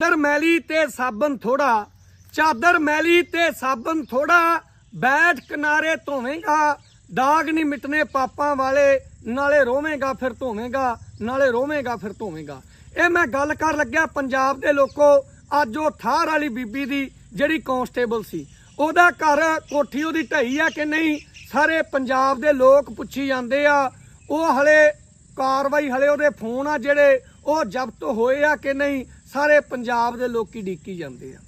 ਚਾਦਰ ਮੈਲੀ ਤੇ ਸਾਬਣ ਥੋੜਾ, ਚਾਦਰ ਮੈਲੀ ਤੇ ਸਾਬਣ ਥੋੜਾ, ਬੈਠ ਕਿਨਾਰੇ ਧੋਵੇਂਗਾ ਦਾਗ ਨਹੀਂ ਮਿਟਨੇ ਪਾਪਾਂ ਵਾਲੇ, ਨਾਲੇ ਰੋਵੇਂਗਾ ਫਿਰ ਧੋਵੇਂਗਾ, ਨਾਲੇ ਰੋਵੇਂਗਾ ਫਿਰ ਧੋਵੇਂਗਾ। ਇਹ ਮੈਂ ਗੱਲ ਕਰ ਲੱਗਿਆ ਪੰਜਾਬ ਦੇ ਲੋਕੋ, ਅੱਜ ਉਹ ਥਾਰ ਵਾਲੀ ਬੀਬੀ ਦੀ ਜਿਹੜੀ ਕਾਂਸਟੇਬਲ ਸੀ। ਉਹਦਾ ਘਰ ਕੋਠੀ ਉਹਦੀ ਢਈ ਆ ਕਿ ਨਹੀਂ, ਸਾਰੇ ਪੰਜਾਬ ਦੇ ਲੋਕ ਪੁੱਛੀ ਜਾਂਦੇ ਆ, ਉਹ ਹਲੇ ਕਾਰਵਾਈ ਹਲੇ ਉਹਦੇ ਫੋਨ ਆ ਜਿਹੜੇ, ਉਹ ਜ਼ਬਤ ਹੋਏ ਆ ਕਿ ਨਹੀਂ ਸਾਰੇ ਪੰਜਾਬ ਦੇ ਲੋਕੀ ਡੀਕੀ ਜਾਂਦੇ ਆ।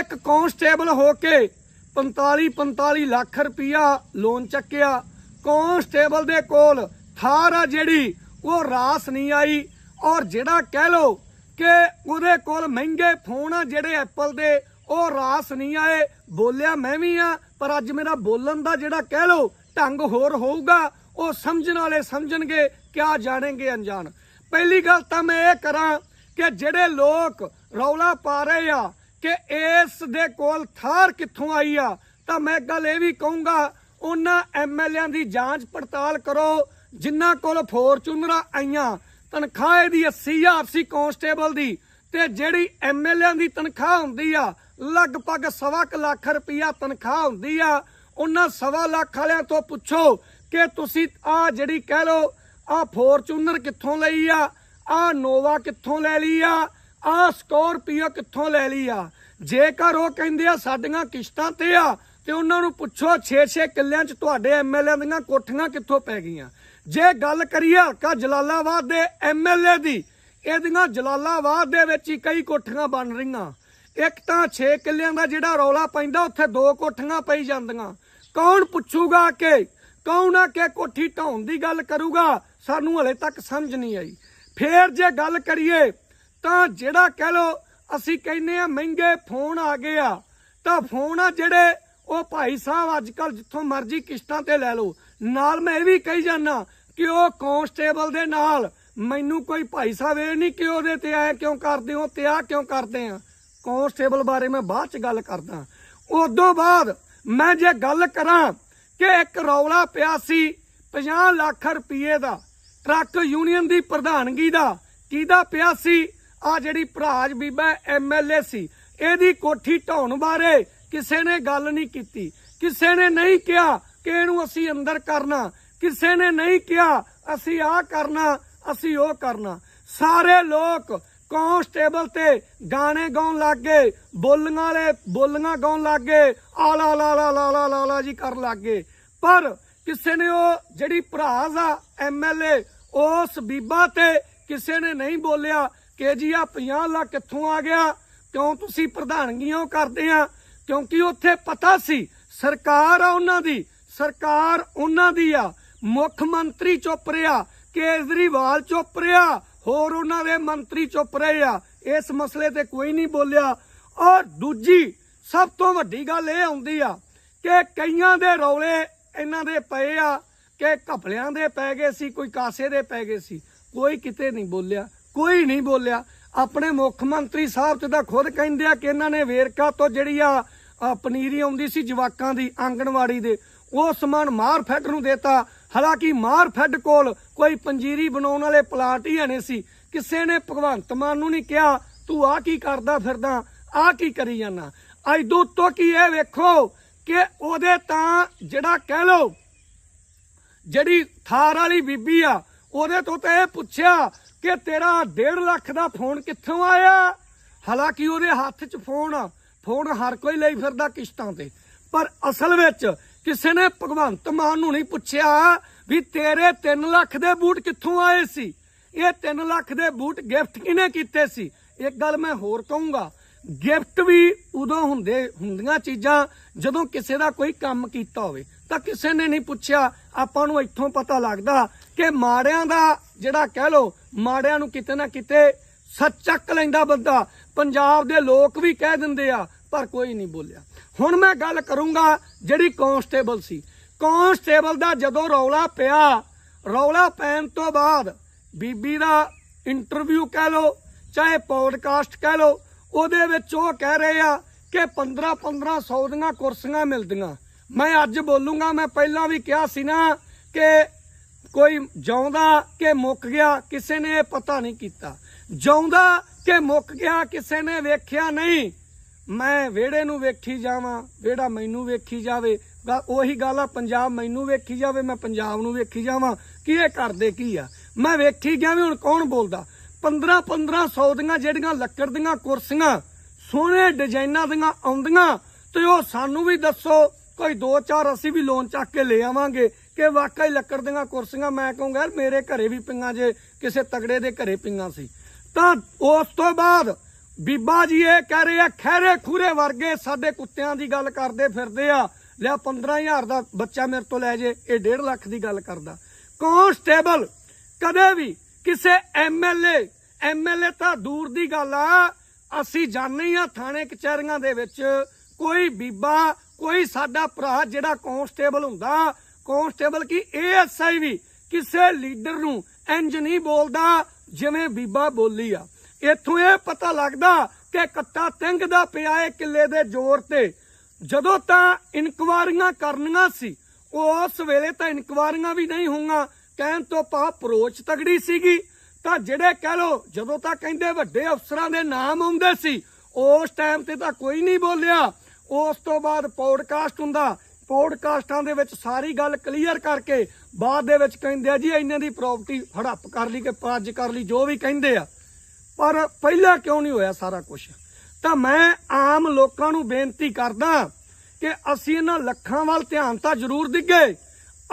ਇੱਕ ਕਾਂਸਟੇਬਲ ਹੋ ਕੇ 45 45 ਲੱਖ ਰੁਪਇਆ ਲੋਨ ਚੱਕਿਆ। ਕਾਂਸਟੇਬਲ ਦੇ ਕੋਲ ਥਾਰ ਆ ਜਿਹੜੀ, ਉਹ ਰਾਸ ਨਹੀਂ ਆਈ। ਔਰ ਜਿਹੜਾ ਕਹਿ ਲੋ ਕਿ ਉਹਦੇ ਕੋਲ ਮਹਿੰਗੇ ਫੋਨ ਆ ਜਿਹੜੇ ਐਪਲ ਦੇ, ਉਹ ਰਾਸ ਨਹੀਂ ਆਏ। ਬੋਲਿਆ ਮੈਂ ਵੀ ਆ, ਪਰ ਅੱਜ ਮੇਰਾ ਬੋਲਣ ਦਾ ਜਿਹੜਾ ਕਹਿ ਲੋ ਢੰਗ ਹੋਰ ਹੋਊਗਾ, ਉਹ ਸਮਝਣ ਵਾਲੇ ਸਮਝਣਗੇ, ਕਿਆ ਜਾਣेंगे ਅਣਜਾਣ। ਪਹਿਲੀ ਗੱਲ ਤਾਂ ਮੈਂ ਇਹ ਕਰਾਂ ਕਿ ਜਿਹੜੇ ਲੋਕ ਰੌਲਾ ਪਾ ਰਹੇ ਆ ਕਿ ਇਸ ਦੇ ਕੋਲ ਥਾਰ ਕਿੱਥੋਂ ਆਈ ਆ, ਤਾਂ ਮੈਂ ਗੱਲ ਇਹ ਵੀ ਕਹੂੰਗਾ, ਉਹਨਾਂ ਐਮਐਲਏਆਂ ਦੀ ਜਾਂਚ ਪੜਤਾਲ ਕਰੋ, ਜਿਨ੍ਹਾਂ ਕੋਲ ਫੋਰਚੂਨਰਾਂ ਆਈਆਂ, ਤਨਖਾਹ ਇਹਦੀ 80000 ਸੀ ਕਾਂਸਟੇਬਲ ਦੀ, ਤੇ ਜਿਹੜੀ ਐਮਐਲਏਆਂ ਦੀ ਤਨਖਾਹ ਹੁੰਦੀ ਆ, ਲਗਭਗ ਸਵਾ ਕੁ ਲੱਖ ਰੁਪਈਆ ਤਨਖਾਹ ਹੁੰਦੀ ਆ, ਉਹਨਾਂ ਸਵਾ ਲੱਖ ਵਾਲਿਆਂ ਤੋਂ ਪੁੱਛੋ ਕਿ ਤੁਸੀਂ ਆ ਜਿਹੜੀ ਕਹਿ ਲੋ ਆ ਫੋਰਚੂਨਰ ਕਿੱਥੋਂ ਲਈ ਆ ਆ ਨੋਵਾ ਕਿੱਥੋਂ ਲੈ ਲਈ ਆ? ਆ ਸਕੋਰਪੀਓ ਕਿੱਥੋਂ ਲੈ ਲਈ ਆ? ਜੇਕਰ ਉਹ ਕਹਿੰਦੇ ਆ ਸਾਡੀਆਂ ਕਿਸ਼ਤਾਂ ਤੇ ਆ, ਤੇ ਉਹਨਾਂ ਨੂੰ ਪੁੱਛੋ 6-6 ਕਿੱਲਿਆਂ 'ਚ ਤੁਹਾਡੇ ਐਮਐਲਏ ਦੀਆਂ ਕੋਠੀਆਂ ਕਿੱਥੋਂ ਪੈ ਗਈਆਂ? ਜੇ ਗੱਲ ਕਰੀਏ ਹਲਕਾ ਜਲਾਲਾਬਾਦ ਦੇ ਐਮਐਲਏ ਦੀ, ਇਹਦੀਆਂ ਜਲਾਲਾਬਾਦ ਦੇ ਵਿੱਚ ਹੀ ਕਈ ਕੋਠੀਆਂ ਬਣ ਰਹੀਆਂ। ਇੱਕ ਤਾਂ 6 ਕਿੱਲਿਆਂ ਦਾ ਜਿਹੜਾ ਰੌਲਾ ਪੈਂਦਾ, ਉੱਥੇ ਦੋ ਕੋਠੀਆਂ ਪਈ ਜਾਂਦੀਆਂ। ਕੌਣ ਪੁੱਛੂਗਾ ਕਿ ਕੌਣ ਆ ਕੇ ਕੋਠੀ ਢਾਉਣ ਦੀ ਗੱਲ ਕਰੂਗਾ? ਸਾਨੂੰ ਹਲੇ ਤੱਕ ਸਮਝ ਨਹੀਂ ਆਈ। ਫੇਰ ਜੇ ਗੱਲ ਕਰੀਏ, ਤਾਂ ਜਿਹੜਾ ਕਹਿ ਲੋ ਅਸੀਂ ਕਹਿੰਨੇ ਆ ਮਹਿੰਗੇ ਫੋਨ ਆ ਗਏ ਆ, ਤਾਂ ਫੋਨ ਆ ਜਿਹੜੇ ਉਹ ਭਾਈ ਸਾਹਿਬ ਅੱਜ ਕੱਲ ਜਿੱਥੋਂ ਮਰਜ਼ੀ ਕਿਸ਼ਤਾਂ ਤੇ ਲੈ ਲਓ। ਨਾਲ ਮੈਂ ਇਹ ਵੀ ਕਹੀ ਜਾਣਾ ਕਿ ਉਹ ਕਾਂਸਟੇਬਲ ਦੇ ਨਾਲ ਮੈਨੂੰ ਕੋਈ ਭਾਈ ਸਾਹਿਬ ਇਹ ਨਹੀਂ ਕਿ ਉਹਦੇ ਤੇ ਐ ਕਿਉਂ ਕਰਦੇ ਹੋ, ਤੇ ਆ ਕਿਉਂ ਕਰਦੇ ਆ। ਕਾਂਸਟੇਬਲ ਬਾਰੇ ਮੈਂ ਬਾਅਦ ਚ ਗੱਲ ਕਰਦਾ। ਉਦੋਂ ਬਾਅਦ ਮੈਂ ਜੇ ਗੱਲ ਕਰਾਂ ਕਿ ਇੱਕ ਰੌਲਾ ਪਿਆ ਸੀ 50 ਲੱਖ ਰੁਪਏ ਦਾ ਟਰੱਕ ਯੂਨੀਅਨ ਦੀ ਪ੍ਰਧਾਨਗੀ ਦਾ ਕਿਹਦਾ ਪਿਆ ਸੀ? ਆ ਜਿਹੜੀ ਭਰਾਜ ਬੀਬਾ ਐਮਐਲਏ ਸੀ, ਇਹਦੀ ਕੋਠੀ ਢਾਉਣ ਬਾਰੇ ਕਿਸੇ ਨੇ ਗੱਲ ਨਹੀਂ ਕੀਤੀ। ਕਿਸੇ ਨੇ ਨਹੀਂ ਕਿਹਾ ਕਿ ਇਹਨੂੰ ਅਸੀਂ ਅੰਦਰ ਕਰਨਾ। ਕਿਸੇ ਨੇ ਨਹੀਂ ਕਿਹਾ, ਅਸੀਂ ਆ ਕਰਨਾ, ਅਸੀਂ ਉਹ ਕਰਨਾ। ਸਾਰੇ ਲੋਕ ਕਾਂਸਟੇਬਲ ਤੇ ਗਾਣੇ ਗਾਉਣ ਲੱਗ ਗਏ, ਬੋਲੀਆਂ ਵਾਲੇ ਬੋਲੀਆਂ ਗਾਉਣ ਲੱਗ ਗਏ ਆ ਲਾ ਲਾ ਲਾ ਲਾ ਲਾ ਲਾ ਜੀ ਕਰਨ ਲੱਗ ਗਏ। ਪਰ ਕਿਸੇ ਨੇ ਉਹ ਜਿਹੜੀ ਭਰਾਜ਼ ਆ ਐਮਐਲਏ ਉਸ ਬੀਬਾ ਤੇ ਕਿਸੇ ਨੇ ਨਹੀਂ ਬੋਲਿਆ ਕਿ ਜੀ ਆ 50 ਲੱਖ ਕਿੱਥੋਂ ਆ ਗਿਆ? ਕਿਉਂ ਤੁਸੀਂ ਪ੍ਰਧਾਨਗੀਆਂ ਕਰਦੇ ਆ? ਕਿਉਂਕਿ ਉੱਥੇ ਪਤਾ ਸੀ ਸਰਕਾਰ ਆ ਉਹਨਾਂ ਦੀ, ਸਰਕਾਰ ਉਹਨਾਂ ਦੀ ਆ। ਮੁੱਖ ਮੰਤਰੀ ਚੁੱਪ ਰਿਹਾ, ਕੇਜਰੀਵਾਲ ਚੁੱਪ ਰਿਹਾ, ਹੋਰ ਉਹਨਾਂ ਦੇ ਮੰਤਰੀ ਚੁੱਪ ਰਹੇ ਆ। ਇਸ ਮਸਲੇ ਤੇ ਕੋਈ ਨਹੀਂ ਬੋਲਿਆ। ਔਰ ਦੂਜੀ, ਸਭ ਤੋਂ ਵੱਡੀ ਗੱਲ ਇਹ ਆਉਂਦੀ ਆ ਕਿ ਕਈਆਂ ਦੇ ਰੌਲੇ ਇਹਨਾਂ ਦੇ ਪਏ ਆ। ਕਿ ਘਪਲਿਆਂ ਦੇ ਪੈ ਗਏ ਸੀ, ਕੋਈ ਕਾਸੇ ਦੇ ਪੈ ਗਏ ਸੀ। ਕੋਈ ਕਿਤੇ ਨਹੀਂ ਬੋਲਿਆ, ਕੋਈ ਨਹੀਂ ਬੋਲਿਆ। ਆਪਣੇ ਮੁੱਖ ਮੰਤਰੀ ਸਾਹਿਬ ਤੇ ਤਾਂ ਖੁਦ ਕਹਿੰਦੇ ਆ ਕਿ ਇਹਨਾਂ ਨੇ ਵੇਰਕਾ ਤੋਂ ਜਿਹੜੀ ਆ ਪਨੀਰੀ ਆਉਂਦੀ ਸੀ ਜਵਾਕਾਂ ਦੀ, ਆਂਗਣਵਾੜੀ ਦੇ, ਉਹ ਸਮਾਨ ਮਾਰ ਫੈਡ ਨੂੰ ਦੇਤਾ। ਹਾਲਾਂਕਿ ਮਾਰ ਫੈਡ ਕੋਲ ਕੋਈ ਪੰਜੀਰੀ ਬਣਾਉਣ ਵਾਲੇ ਪਲਾਟ ਹੀ ਨਹੀਂ ਸੀ। ਕਿਸੇ ਨੇ ਭਗਵੰਤ ਮਾਨ ਨੂੰ ਨਹੀਂ ਕਿਹਾ, ਤੂੰ ਆ ਕੀ ਕਰਦਾ ਫਿਰਦਾ ਆ ਕੀ ਕਰੀ ਜਾਂਦਾ? ਅੱਜ ਤੋਂ ਕੀ ਇਹ ਵੇਖੋ ਕਿ ਉਹਦੇ ਤਾਂ ਜਿਹੜਾ ਕਹਿ ਲੋ ਜਿਹੜੀ ਥਾਰ ਵਾਲੀ ਬੀਬੀ ਆ, ਉਹਦੇ ਤੋਂ ਤਾਂ ਇਹ ਪੁੱਛਿਆ ਕਿ ਤੇਰਾ 1.5 ਲੱਖ ਦਾ ਫੋਨ ਕਿੱਥੋਂ ਆਇਆ? ਹਾਲਾਂਕਿ ਉਹਦੇ ਹੱਥ 'ਚ ਫੋਨ ਆ, ਫੋਨ ਹਰ ਕੋਈ ਲਈ ਫਿਰਦਾ ਕਿਸ਼ਤਾਂ ਤੇ। ਪਰ ਅਸਲ ਵਿੱਚ ਕਿਸੇ ਨੇ ਭਗਵੰਤ ਮਾਨ ਨੂੰ ਨਹੀਂ ਪੁੱਛਿਆ ਵੀ ਤੇਰੇ 3 ਲੱਖ ਦੇ ਬੂਟ ਕਿੱਥੋਂ ਆਏ ਸੀ? ਇਹ 3 ਲੱਖ ਦੇ ਬੂਟ ਗਿਫਟ ਕਿਹਨੇ ਕੀਤੇ ਸੀ? ਇੱਕ ਗੱਲ ਮੈਂ ਹੋਰ ਕਹੂੰਗਾ, ਗਿਫਟ ਵੀ ਉਦੋਂ ਹੁੰਦੇ, ਹੁੰਦੀਆਂ ਚੀਜ਼ਾਂ ਜਦੋਂ ਕਿਸੇ ਦਾ ਕੋਈ ਕੰਮ ਕੀਤਾ ਹੋਵੇ। ਤਾਂ ਕਿਸੇ ਨੇ ਨਹੀਂ ਪੁੱਛਿਆ। ਆਪਾਂ ਨੂੰ ਇੱਥੋਂ ਪਤਾ ਲੱਗਦਾ ਕਿ ਮਾੜਿਆਂ ਦਾ ਜਿਹੜਾ ਕਹਿ ਲੋ ਮਾੜਿਆਂ ਨੂੰ ਕਿਤੇ ਨਾ ਕਿਤੇ ਸੱਚ ਚੱਕ ਲੈਂਦਾ ਬੰਦਾ। ਪੰਜਾਬ ਦੇ ਲੋਕ ਵੀ ਕਹਿ ਦਿੰਦੇ ਆ, ਪਰ ਕੋਈ ਨਹੀਂ ਬੋਲਿਆ। ਹੁਣ ਮੈਂ ਗੱਲ ਕਰੂੰਗਾ ਜਿਹੜੀ ਕਾਂਸਟੇਬਲ ਸੀ। ਕਾਂਸਟੇਬਲ ਦਾ ਜਦੋਂ ਰੌਲਾ ਪਿਆ, ਰੌਲਾ ਪੈਣ ਤੋਂ ਬਾਅਦ ਬੀਬੀ ਦਾ ਇੰਟਰਵਿਊ ਕਹਿ ਲੋ ਚਾਹੇ ਪੋਡਕਾਸਟ ਕਹਿ ਲੋ ਉਹਦੇ ਵਿੱਚ ਉਹ ਕਹਿ ਰਹੇ ਆ ਕਿ 15 1500 ਦੀਆਂ ਕੁਰਸੀਆਂ ਮਿਲਦੀਆਂ। ਮੈਂ ਅੱਜ ਬੋਲੂੰਗਾ, ਮੈਂ ਪਹਿਲਾਂ ਵੀ ਕਿਹਾ ਸੀ ਨਾ ਕਿ ਕੋਈ ਜਾਉਂਦਾ ਕਿ ਮੁੱਕ ਗਿਆ, ਕਿਸੇ ਨੇ ਇਹ ਪਤਾ ਨਹੀਂ ਕੀਤਾ। ਜਾਉਂਦਾ ਕਿ ਮੁੱਕ ਗਿਆ, ਕਿਸੇ ਨੇ ਵੇਖਿਆ ਨਹੀਂ। ਮੈਂ ਵਿਹੜੇ ਨੂੰ ਵੇਖੀ ਜਾਵਾਂ, ਵਿਹੜਾ ਮੈਨੂੰ ਵੇਖੀ ਜਾਵੇ। ਉਹੀ ਗੱਲ ਆ, ਪੰਜਾਬ ਮੈਨੂੰ ਵੇਖੀ ਜਾਵੇ, ਮੈਂ ਪੰਜਾਬ ਨੂੰ ਵੇਖੀ ਜਾਵਾਂ। ਕੀ ਇਹ ਕਰਦੇ ਕੀ ਆ? ਮੈਂ ਵੇਖੀ ਗਿਆ ਵੀ ਹੁਣ ਕੌਣ ਬੋਲਦਾ? 15 1500 ਦੀਆਂ ਜਿਹੜੀਆਂ ਲੱਕੜ ਦੀਆਂ ਕੁਰਸੀਆਂ, ਸੋਹਣੇ ਡਿਜ਼ਾਈਨਾਂ ਦੀਆਂ ਆਉਂਦੀਆਂ, ਤੇ ਉਹ ਸਾਨੂੰ ਵੀ ਦੱਸੋ। ਕੋਈ ਦੋ ਚਾਰ ਅਸੀਂ ਵੀ ਲੋਨ ਚੱਕ ਕੇ ਲੈ ਆਵਾਂਗੇ ਕਿ ਵਾਕਈ ਲੱਕੜ ਦੀਆਂ ਕੁਰਸੀਆਂ, ਮੈਂ ਕਹੂੰਗਾ ਯਾਰ ਮੇਰੇ ਘਰੇ ਵੀ ਪਈਆਂ ਜੇ, ਕਿਸੇ ਤਗੜੇ ਦੇ ਘਰੇ ਪਈਆਂ ਸੀ। ਤਾਂ ਉਸ ਤੋਂ ਬਾਅਦ ਬੀਬਾ ਜੀ ਇਹ ਕਹਿ ਰਹੇ ਆ ਖੈਰੇ ਖੂਰੇ ਵਰਗੇ ਸਾਡੇ ਕੁੱਤਿਆਂ ਦੀ ਗੱਲ ਕਰਦੇ ਫਿਰਦੇ ਆ। ਲਿਆ 15000 ਦਾ ਬੱਚਾ ਮੇਰੇ ਤੋਂ ਲੈ ਜੇ, ਇਹ 1.5 ਲੱਖ ਦੀ ਗੱਲ ਕਰਦਾ। ਕਾਂਸਟੇਬਲ, ਕਦੇ ਵੀ ਕਿਸੇ ਐਮਐਲਏ ਐਮਐਲਏ ਤਾਂ ਦੂਰ ਦੀ ਗੱਲ ਆ, ਅਸੀਂ ਜਾਣਦੇ ਹੀ ਆ ਥਾਣੇ ਕਚਹਿਰੀਆਂ ਦੇ ਵਿੱਚ, ਕੋਈ ਬੀਬਾ ਕੋਈ ਸਾਡਾ ਭਰਾ ਜਿਹੜਾ ਕਾਂਸਟੇਬਲ ਹੁੰਦਾ ਕਾਂਸਟੇਬਲ ਕੀ? ਏਐਸਆਈ ਵੀ ਕਿਸੇ ਲੀਡਰ ਨੂੰ ਇੰਜ ਨਹੀਂ ਬੋਲਦਾ ਜਿਵੇਂ ਬੀਬਾ ਬੋਲੀ ਆ। ਇੱਥੋਂ ਇਹ ਪਤਾ ਲੱਗਦਾ ਕਿ ਕੱਟਾ ਤਿੰਗਦਾ ਪਿਆ ਏ ਕਿੱਲੇ ਦੇ ਜ਼ੋਰ ਤੇ। ਜਦੋਂ ਤਾਂ ਇਨਕੁਆਰੀਆਂ ਕਰਨੀਆਂ ਸੀ, ਉਸ ਵੇਲੇ ਤਾਂ ਇਨਕੁਆਰੀਆਂ ਵੀ ਨਹੀਂ ਹੋਈਆਂ। ਕਹਿਣ ਤੋਂ ਪਾ ਅਪਰੋਚ ਤਗੜੀ ਸੀਗੀ। ਤਾਂ ਜਿਹੜੇ ਕਹਿ ਲੋ ਜਦੋਂ ਤਾਂ ਕਹਿੰਦੇ ਵੱਡੇ ਅਫਸਰਾਂ ਦੇ ਨਾਮ ਆਉਂਦੇ ਸੀ, ਉਸ ਟਾਈਮ ਤੇ ਤਾਂ ਕੋਈ ਨਹੀਂ ਬੋਲਿਆ। ਉਸ ਤੋਂ ਬਾਅਦ ਪੌਡਕਾਸਟ ਹੁੰਦਾ। ਪੌਡਕਾਸਟਾਂ ਦੇ ਵਿੱਚ ਸਾਰੀ ਗੱਲ ਕਲੀਅਰ ਕਰਕੇ ਬਾਅਦ ਦੇ ਵਿੱਚ ਕਹਿੰਦੇ ਆ ਜੀ ਇਹਨਾਂ ਦੀ ਪ੍ਰਾਪਰਟੀ ਹੜੱਪ ਕਰ ਲਈ ਕਿ ਪਰਜ ਕਰ ਲਈ, ਜੋ ਵੀ ਕਹਿੰਦੇ ਆ। ਪਰ ਪਹਿਲਾਂ ਕਿਉਂ ਨਹੀਂ ਹੋਇਆ ਸਾਰਾ ਕੁਝ ਤਾਂ ਮੈਂ ਆਮ ਲੋਕਾਂ ਨੂੰ ਬੇਨਤੀ ਕਰਦਾ ਕਿ ਅਸੀਂ ਇਹਨਾਂ ਲੱਖਾਂ ਵੱਲ ਧਿਆਨ ਤਾਂ ਜ਼ਰੂਰ ਦਿੱਗੇ।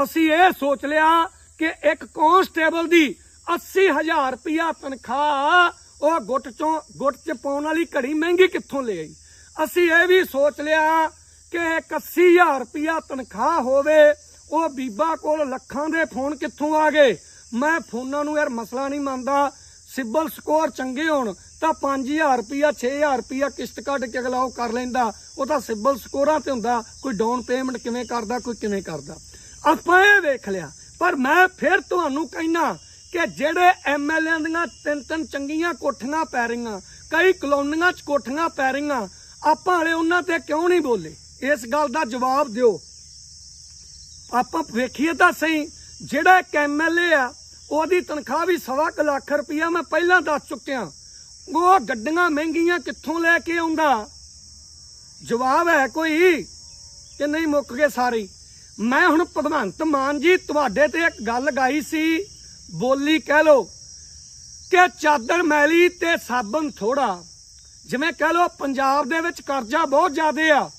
ਅਸੀਂ ਇਹ ਸੋਚ ਲਿਆ ਕਿ ਇੱਕ ਕਾਂਸਟੇਬਲ ਦੀ 80000 ਰੁਪਇਆ ਤਨਖਾਹ ਉਹ ਗੁੱਟ ਚੋਂ, ਗੁੱਟ ਚ ਪਾਉਣ ਵਾਲੀ ਘੜੀ ਮਹਿੰਗੀ ਕਿੱਥੋਂ ਲੈ ਅਸੀਂ ਇਹ ਵੀ ਸੋਚ ਲਿਆ ਕਿ ਇੱਕ 80000 ਰੁਪਇਆ ਤਨਖਾਹ ਹੋਵੇ, ਉਹ ਬੀਬਾ ਕੋਲ ਲੱਖਾਂ ਦੇ ਫੋਨ ਕਿੱਥੋਂ ਆ ਗਏ? ਮੈਂ ਫੋਨਾਂ ਨੂੰ ਯਾਰ ਮਸਲਾ ਨਹੀਂ ਮੰਨਦਾ। ਸਿਬਲ ਸਕੋਰ ਚੰਗੇ ਹੋਣ, ਤਾਂ 5000 ਰੁਪਇਆ 6000 ਰੁਪਇਆ ਕਿਸ਼ਤ ਕੱਢ ਕੇ ਅਗਲਾ ਉਹ ਕਰ ਲੈਂਦਾ। ਉਹ ਤਾਂ ਸਿਬਲ ਸਕੋਰਾਂ ਤੇ ਹੁੰਦਾ। ਕੋਈ ਡਾਊਨ ਪੇਮੈਂਟ ਕਿਵੇਂ ਕਰਦਾ, ਕੋਈ ਕਿਵੇਂ ਕਰਦਾ? ਆਪਾਂ ਇਹ ਵੇਖ ਲਿਆ। ਪਰ ਮੈਂ ਫਿਰ ਤੁਹਾਨੂੰ ਕਹਿਣਾ ਕਿ ਜਿਹੜੇ ਐਮਐਲਏ ਦੀਆਂ ਤਿੰਨ ਤਿੰਨ ਚੰਗੀਆਂ ਕੋਠੀਆਂ ਪੈ ਰਹੀਆਂ, ਕਈ ਕਲੋਨੀਆਂ 'ਚ ਕੋਠੀਆਂ ਪੈ ਰਹੀਆਂ ਆਪਾਂ ਹਲੇ ਉਹਨਾਂ ਤੇ ਕਿਉਂ ਨਹੀਂ ਬੋਲੇ? ਇਸ ਗੱਲ ਦਾ ਜਵਾਬ ਦਿਓ। ਆਪਾਂ ਵੇਖੀਏ ਤਾਂ ਸਹੀ, ਜਿਹੜਾ ਇੱਕ ਐਮਐਲਏ ਆ, ਉਹਦੀ ਤਨਖਾਹ ਵੀ ਸਵਾ ਕੁ ਲੱਖ ਰੁਪਇਆ ਮੈਂ ਪਹਿਲਾਂ ਦੱਸ ਚੁੱਕਿਆ। ਉਹ ਗੱਡੀਆਂ ਮਹਿੰਗੀਆਂ ਕਿੱਥੋਂ ਲੈ ਕੇ ਆਉਂਦਾ? ਜਵਾਬ ਹੈ ਕੋਈ, ਕਿ ਨਹੀਂ ਮੁੱਕ ਗਏ ਸਾਰੇ? ਮੈਂ ਹੁਣ ਭਗਵੰਤ ਮਾਨ ਜੀ ਤੁਹਾਡੇ ਤੇ ਇੱਕ ਗੱਲ ਗਾਈ ਸੀ, ਬੋਲੀ ਕਹਿ ਲੋ ਕਿ ਚਾਦਰ ਮੈਲੀ ਤੇ ਸਾਬਣ ਥੋੜਾ ਜਿਵੇਂ ਕਹਿ ਲੋ ਪੰਜਾਬ ਦੇ ਵਿੱਚ ਕਰਜ਼ਾ ਬਹੁਤ ਜ਼ਿਆਦਾ ਆ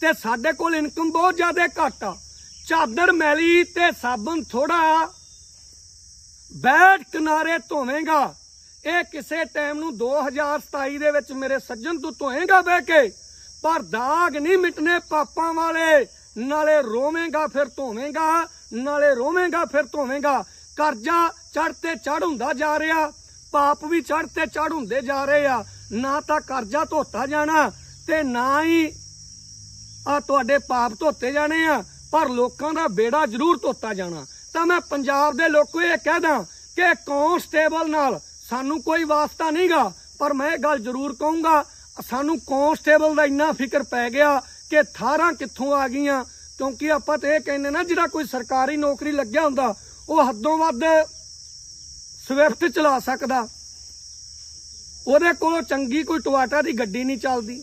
ਤੇ ਸਾਡੇ ਕੋਲ ਇਨਕਮ ਬਹੁਤ ਜ਼ਿਆਦਾ ਘੱਟ ਆ, ਚਾਦਰ ਮੈਲੀ ਤੇ ਸਾਬਣ ਥੋੜਾ ਬੈਠ ਕਿਨਾਰੇ ਧੋਵੇਂਗਾ, ਇਹ ਕਿਸੇ ਟਾਈਮ ਨੂੰ 2027 ਦੇ ਵਿੱਚ ਮੇਰੇ ਸੱਜਣ ਤੂੰ ਧੋਏਗਾ ਬਹਿ ਕੇ, ਪਰ ਦਾਗ ਨਹੀਂ ਮਿਟਨੇ ਪਾਪਾਂ ਵਾਲੇ। ਨਾਲੇ ਰੋਵੇਂਗਾ ਫਿਰ ਧੋਵੇਂਗਾ, ਨਾਲੇ ਰੋਵੇਂਗਾ ਫਿਰ ਧੋਵੇਂਗਾ। ਕਰਜ਼ਾ ਚੜ ਤੇ ਚੜ ਹੁੰਦਾ ਜਾ ਰਿਹਾ, ਪਾਪ ਵੀ ਚੜ ਤੇ ਚੜ ਹੁੰਦੇ ਜਾ ਰਹੇ ਆ। ਨਾ ਤਾਂ ਕਰਜ਼ਾ ਧੋਤਾ ਜਾਣਾ ਤੇ ਨਾ ਹੀ ਆ ਤੁਹਾਡੇ ਪਾਪ ਧੋਤੇ ਜਾਣੇ ਆ, ਪਰ ਲੋਕਾਂ ਦਾ ਬੇੜਾ ਜ਼ਰੂਰ ਧੋਤਾ ਜਾਣਾ। ਤਾਂ ਮੈਂ ਪੰਜਾਬ ਦੇ ਲੋਕੋ ਇਹ ਕਹਿਦਾ ਕਿ ਕਾਂਸਟੇਬਲ ਨਾਲ ਸਾਨੂੰ ਕੋਈ ਵਾਸਤਾ ਨਹੀਂਗਾ ਪਰ ਮੈਂ ਇਹ ਗੱਲ ਜ਼ਰੂਰ ਕਹੂੰਗਾ, ਸਾਨੂੰ ਕਾਂਸਟੇਬਲ ਦਾ ਇੰਨਾ ਫਿਕਰ ਪੈ ਗਿਆ ਕਿ ਥਾਰਾਂ ਕਿੱਥੋਂ ਆ ਗਈਆਂ, ਕਿਉਂਕਿ ਆਪਾਂ ਤੇ ਇਹ ਕਹਿੰਦੇ ਨਾ, ਜਿਹੜਾ ਕੋਈ ਸਰਕਾਰੀ ਨੌਕਰੀ ਲੱਗਿਆ ਹੁੰਦਾ, ਉਹ ਹੱਦੋਂ ਵੱਧ ਸਵਿਫਟ ਚਲਾ ਸਕਦਾ। ਉਹਦੇ ਕੋਲੋਂ ਚੰਗੀ ਕੋਈ ਟਵਾਟਾ ਦੀ ਗੱਡੀ ਨਹੀਂ ਚੱਲਦੀ,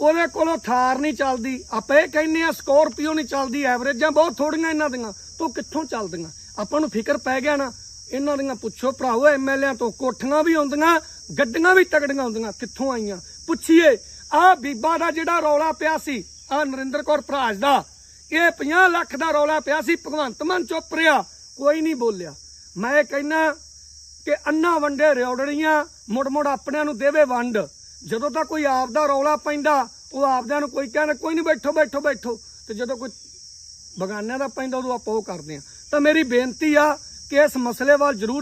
ਉਹਦੇ ਕੋਲੋਂ ਥਾਰ ਨਹੀਂ ਚੱਲਦੀ, ਆਪਾਂ ਇਹ ਕਹਿੰਦੇ ਆ ਸਕੋਰਪੀਓ ਨਹੀਂ ਚੱਲਦੀ, ਐਵਰੇਜਾਂ ਬਹੁਤ ਥੋੜੀਆਂ ਇਹਨਾਂ ਦੀਆਂ, ਤੂੰ ਕਿੱਥੋਂ ਚੱਲਦੀਆਂ? ਆਪਾਂ ਨੂੰ ਫਿਕਰ ਪੈ ਗਿਆ ਨਾ, ਇਹਨਾਂ ਦੀਆਂ ਪੁੱਛੋ ਭਰਾਓ ਐਮਐਲਏਆਂ ਤੋਂ ਕੋਠੀਆਂ ਵੀ ਆਉਂਦੀਆਂ, ਗੱਡੀਆਂ ਵੀ ਤਗੜੀਆਂ ਆਉਂਦੀਆਂ, ਕਿੱਥੋਂ ਆਈਆਂ? ਪੁੱਛੀਏ, ਆਹ ਬੀਬਾ ਦਾ ਜਿਹੜਾ ਰੌਲਾ ਪਿਆ ਸੀ ਆ ਨਰਿੰਦਰ ਕੌਰ ਭਰਾਜ ਦਾ, ਇਹ 50 ਲੱਖ ਦਾ ਰੌਲਾ ਪਿਆ ਸੀ, ਭਗਵੰਤ ਮਾਨ ਚੁੱਪ ਰਿਹਾ, ਕੋਈ ਨਹੀਂ ਬੋਲਿਆ। ਮੈਂ ਇਹ ਕਹਿਣਾ ਕਿ ਅੰਨਾ ਵੰਡੇ ਰਿਓੜੜੀਆਂ ਮੁੜ ਮੁੜ ਆਪਣਿਆਂ ਨੂੰ ਦੇਵੇ ਵੰਡ। ਜਦੋਂ ਤਾਂ ਕੋਈ ਆਪ ਦਾ ਰੌਲਾ ਪੈਂਦਾ, ਉਹ ਆਪਦਿਆਂ ਨੂੰ ਕੋਈ ਕਹਿੰਦਾ, ਕੋਈ ਨਹੀਂ ਬੈਠੋ ਬੈਠੋ ਬੈਠੋ। ਤੇ ਜਦੋਂ ਕੋਈ ਬਗਾਨਿਆਂ ਦਾ ਪੈਂਦਾ, ਉਦੋਂ ਆਪਾਂ ਉਹ ਕਰਦੇ ਆ ਤਾਂ ਮੇਰੀ ਬੇਨਤੀ ਆ ਕਿ ਇਸ ਮਸਲੇ ਵੱਲ ਜ਼ਰੂਰ